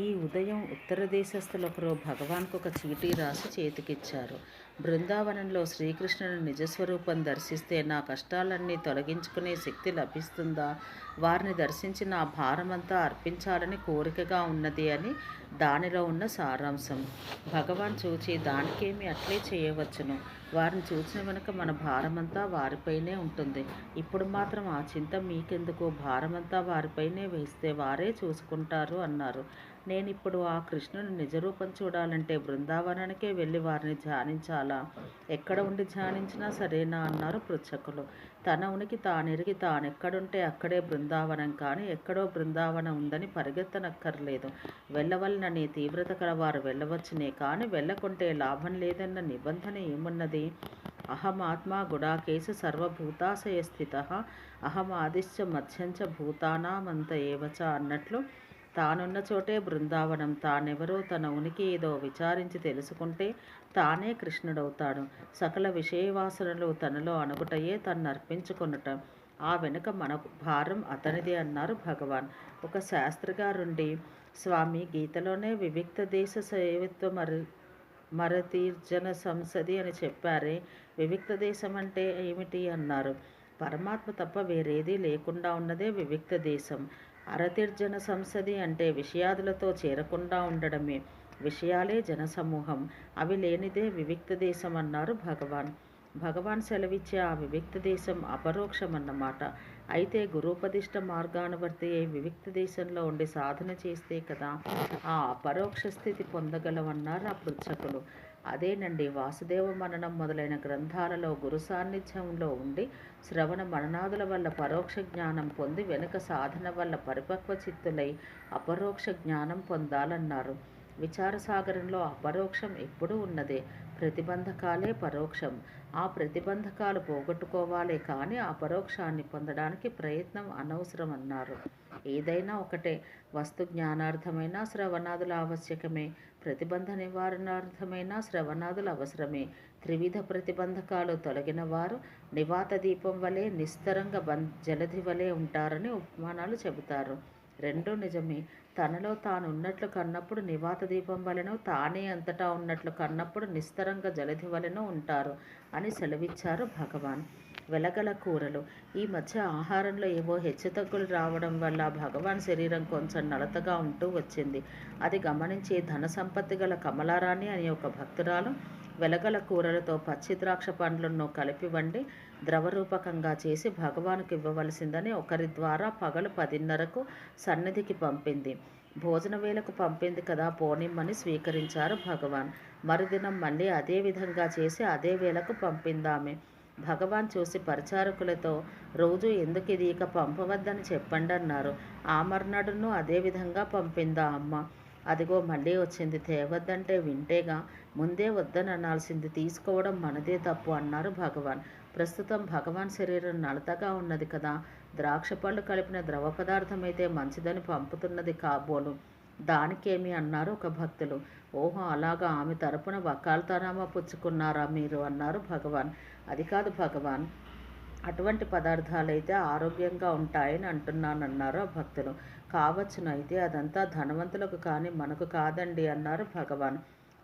ఈ ఉదయం ఉత్తర దేశస్థులొకరు భగవాన్కు ఒక చీటీ రాసి చేతికిచ్చారు. బృందావనంలో శ్రీకృష్ణుని నిజస్వరూపం దర్శిస్తే నా కష్టాలన్నీ తొలగించుకునే శక్తి లభిస్తుందా? వారిని దర్శించి నా భారమంతా అర్పించాలని కోరికగా ఉన్నది అని దానిలో ఉన్న సారాంశం. భగవాన్ చూచి దానికేమి అట్లే చేయవచ్చును. వారిని చూసిన వెనుక మన భారమంతా వారిపైనే ఉంటుంది. ఇప్పుడు మాత్రం ఆ చింత మీకెందుకు? భారమంతా వారిపైనే వేస్తే వారే చూసుకుంటారు అన్నారు. నేను ఇప్పుడు ఆ కృష్ణుని నిజరూపం చూడాలంటే బృందావనానికే వెళ్ళి వారిని చాలా ఎక్కడ ఉండి ధ్యానించినా సరేనా అన్నారు పృచ్చకులు తన ఉనికి తానెరిగి తానెక్కడుంటే అక్కడే బృందావనం కానీ ఎక్కడో బృందావనం ఉందని పరిగెత్తనక్కర్లేదు. వెళ్ళవలనని తీవ్రత కలవారు వెళ్ళవచ్చునే కానీ వెళ్ళకుంటే లాభం లేదన్న నిబంధన ఏమున్నది? అహమాత్మా గుడాకేశ సర్వభూతాశయ స్థిత అహమాదిశ్చ మధ్యంచ భూతానామంత ఏవచ అన్నట్లు తానున్న చోటే బృందావనం. తానెవరో తన ఉనికి ఏదో విచారించి తెలుసుకుంటే తానే కృష్ణుడవుతాడు. సకల విషయవాసనలు తనలో అనుగుటయే తను అర్పించుకొనటం ఆ వెనుక మన భారం అతనిదే అన్నారు భగవాన్. ఒక శాస్త్రిగారుండి స్వామి గీతలోనే వివిక్త దేశ సేవిత్వ మరి మరతీర్జన సంసది అని చెప్పారే. వివిక్త దేశం అంటే ఏమిటి అన్నారు. పరమాత్మ తప్ప వేరేది లేకుండా ఉన్నదే వివిక్త దేశం. అరతిర్జన సంసది అంటే విషయాదులతో చేరకుండా ఉండడమే. విషయాలే జనసమూహం. అవి లేనిదే వివిక్త దేశం అన్నారు భగవాన్. భగవాన్ సెలవిచ్చే ఆ వివిక్త దేశం అపరోక్షం అన్నమాట అయితే గురూపదిష్ట మార్గానువర్తి అయి వివిక్త దేశంలో ఉండి సాధన చేస్తే కదా ఆ అపరోక్ష స్థితి పొందగలమన్నారు ఆ పృచ్చకులు అదేనండి. వాసుదేవ మననం మొదలైన గ్రంథాలలో గురు సాన్నిధ్యంలో ఉండి శ్రవణ మననాదుల వల్ల పరోక్ష జ్ఞానం పొంది వెనుక సాధన వల్ల పరిపక్వ చిత్తులై అపరోక్ష జ్ఞానం పొందాలన్నారు. విచారసాగరంలో అపరోక్షం ఎప్పుడూ ఉన్నదే. ప్రతిబంధకాలే పరోక్షం. ఆ ప్రతిబంధకాలు పోగొట్టుకోవాలే కానీ ఆ పరోక్షాన్ని పొందడానికి ప్రయత్నం అనవసరం అన్నారు ఏదైనా ఒకటే. వస్తు జ్ఞానార్థమైన శ్రవణాదుల ఆవశ్యకమే. ప్రతిబంధ నివారణార్థమైన శ్రవణాదులు అవసరమే. త్రివిధ ప్రతిబంధకాలు తొలగిన వారు నివాత దీపం వలె నిస్తరంగ బం జలధి వలె ఉంటారని ఉపమానాలు చెబుతారు. రెండూ నిజమే. తనలో తాను ఉన్నట్లు కన్నప్పుడు నివాత దీపం వలెను తానే అంతటా ఉన్నట్లు కన్నప్పుడు నిస్తరంగ జలధి వలెను ఉంటారు అని సెలవిచ్చారు భగవాన్. వెలగల కూరలు. ఈ మధ్య ఆహారంలో ఏవో హెచ్చుతగ్గులు రావడం వల్ల భగవాన్ శరీరం కొంచెం నలతగా ఉంటూ వచ్చింది. అది గమనించి ధన సంపత్తి గల కమలారాణి అనే ఒక భక్తురాలు వెలగల కూరలతో పచ్చి ద్రాక్ష పండ్లను కలిపి వండి ద్రవరూపకంగా చేసి భగవానుకు ఇవ్వవలసిందని ఒకరి ద్వారా పగలు పదిన్నరకు సన్నిధికి పంపింది. భోజన వేళకు పంపింది కదా పోనిమ్మని స్వీకరించారు భగవాన్. మరుదినం మళ్ళీ అదే విధంగా చేసి అదే వేళకు పంపిందామే. భగవాన్ చూసి పరిచారకులతో రోజు ఎందుకు ఇది ఇక పంపవద్దని చెప్పండి అన్నారు ఆ మర్నాడును అదే విధంగా పంపిందా అమ్మ? అదిగో మళ్ళీ వచ్చింది. తేవద్దంటే వింటేగా ముందే వద్దని అనాల్సింది తీసుకోవడం మనదే తప్పు అన్నారు భగవాన్. ప్రస్తుతం భగవాన్ శరీరం నలతగా ఉన్నది కదా. ద్రాక్ష పళ్ళు కలిపిన ద్రవ పదార్థమైతే మంచిదని పంపుతున్నది కాబోలు. దానికేమి అన్నారు ఒక భక్తులు. ఓహో అలాగా ఆమె తరపున వకాల్తానామా పుచ్చుకున్నారా మీరు అన్నారు భగవాన్. అది కాదు భగవాన్. అటువంటి పదార్థాలైతే ఆరోగ్యంగా ఉంటాయని అంటున్నానన్నారు ఆ భక్తులు. కావచ్చును అయితే అదంతా ధనవంతులకు కానీ మనకు కాదండి అన్నారు భగవాన్.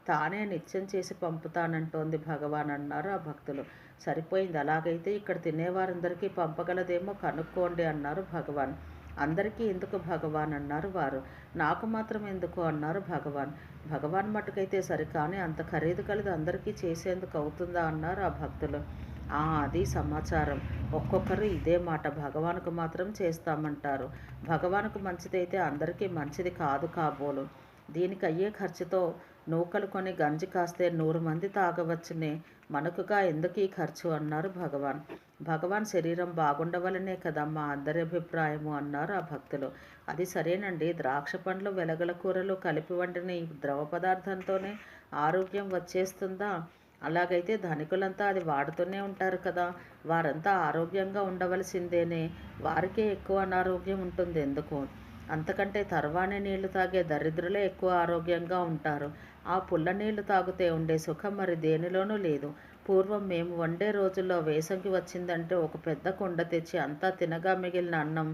తానే నిత్యం చేసి పంపుతానంటోంది భగవాన్ అన్నారు ఆ భక్తులు. సరిపోయింది అలాగైతే ఇక్కడ తినేవారందరికీ పంపగలదేమో కనుక్కోండి అన్నారు భగవాన్. అందరికీ ఎందుకు భగవాన్ అన్నారు వారు? నాకు మాత్రం ఎందుకు అన్నారు భగవాన్? భగవాన్ మటుకైతే సరి కానీ అంత ఖరీదు కలిది అందరికీ చేసేందుకు అవుతుందా అన్నారు ఆ భక్తులు. ఆ అది సమాచారం. ఒక్కొక్కరు ఇదే మాట భగవానుకు మాత్రం చేస్తామంటారు. భగవానుకు మంచిదైతే అందరికీ మంచిది కాదు కాబోలు. దీనికి అయ్యే ఖర్చుతో నూకలు కొని గంజి కాస్తే నూరు మంది తాగవచ్చునే మనకుగా ఎందుకు ఈ ఖర్చు? అన్నారు భగవాన్. భగవాన్ శరీరం బాగుండవలనే కదా మా అందరి అభిప్రాయము అన్నారు ఆ భక్తులు. అది సరేనండి. ద్రాక్ష పండ్లు వెలగల కూరలు కలిపి వండిన ఈ ద్రవ పదార్థంతోనే ఆరోగ్యం వచ్చేస్తుందా? అలాగైతే ధనికులంతా అది వాడుతూనే ఉంటారు కదా. వారంతా ఆరోగ్యంగా ఉండవలసిందేనే? వారికే ఎక్కువ అనారోగ్యం ఉంటుంది ఎందుకు? అంతకంటే తర్వానే నీళ్ళు తాగే దరిద్రులే ఎక్కువ ఆరోగ్యంగా ఉంటారు. ఆ పుల్ల నీళ్ళు తాగితే ఉండే సుఖం మరి దేనిలోనూ లేదు. పూర్వం మేము వండే రోజుల్లో వేసంగి వచ్చిందంటే ఒక పెద్ద కుండ తెచ్చి అంతా తినగా మిగిలిన అన్నం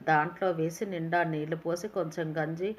దాంట్లో వేసి నిండా నీళ్ళు పోసి కొంచెం గంజి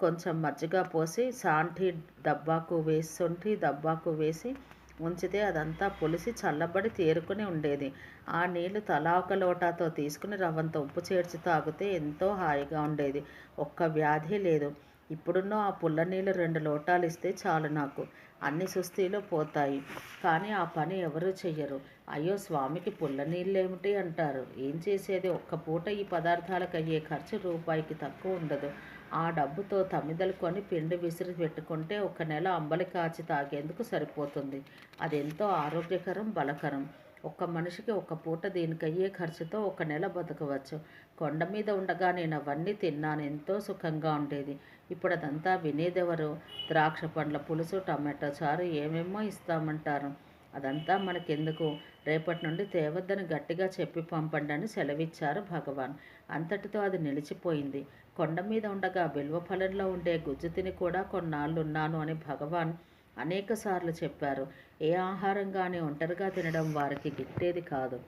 కొంచెం మజ్జిగ పోసి సాంఠి దబ్బాకు వేసి సొంఠి దబ్బాకు వేసి ఉంచితే అదంతా పులిసి చల్లబడి తేరుకుని ఉండేది. ఆ నీళ్ళు తలా ఒక లోటాతో తీసుకుని రవ్వంత ఉప్పు చేర్చి తాగితే ఎంతో హాయిగా ఉండేది. ఒక్క వ్యాధి లేదు. ఇప్పుడున్న ఆ పుల్ల నీళ్ళు రెండు లోటాలు ఇస్తే చాలు నాకు. అన్ని సుస్థిలో పోతాయి. కానీ ఆ పని ఎవరూ చెయ్యరు. అయ్యో స్వామికి పుల్ల నీళ్ళేమిటి అంటారు. ఏం చేసేది? ఒక్క పూట ఈ పదార్థాలకు అయ్యే ఖర్చు రూపాయికి తక్కువ ఉండదు. ఆ డబ్బుతో తమిదలు కొని పిండి విసిరి పెట్టుకుంటే ఒక నెల అంబలి కాచి తాగేందుకు సరిపోతుంది. అది ఎంతో ఆరోగ్యకరం బలకరం. ఒక్క మనిషికి ఒక పూట దీనికయ్యే ఖర్చుతో ఒక నెల బతకవచ్చు. కొండ మీద ఉండగా నేను అవన్నీ తిన్నాను. ఎంతో సుఖంగా ఉండేది. ఇప్పుడు అదంతా వినేదెవరు? ద్రాక్ష పండ్ల పులుసు టమాటో చారు ఏమేమో ఇస్తామంటారు. అదంతా మనకెందుకు? రేపటి నుండి తేవద్దని గట్టిగా చెప్పి పంపండి అని సెలవిచ్చారు భగవాన్. అంతటితో అది నిలిచిపోయింది. కొండ మీద ఉండగా బిల్వఫలంలో ఉండే గుజ్జు తిని కూడా కొన్నాళ్ళు ఉన్నాను అని భగవాన్ అనేకసార్లు చెప్పారు. ఏ ఆహారం కానీ ఒంటరిగా తినడం వారికి గిట్టేది కాదు.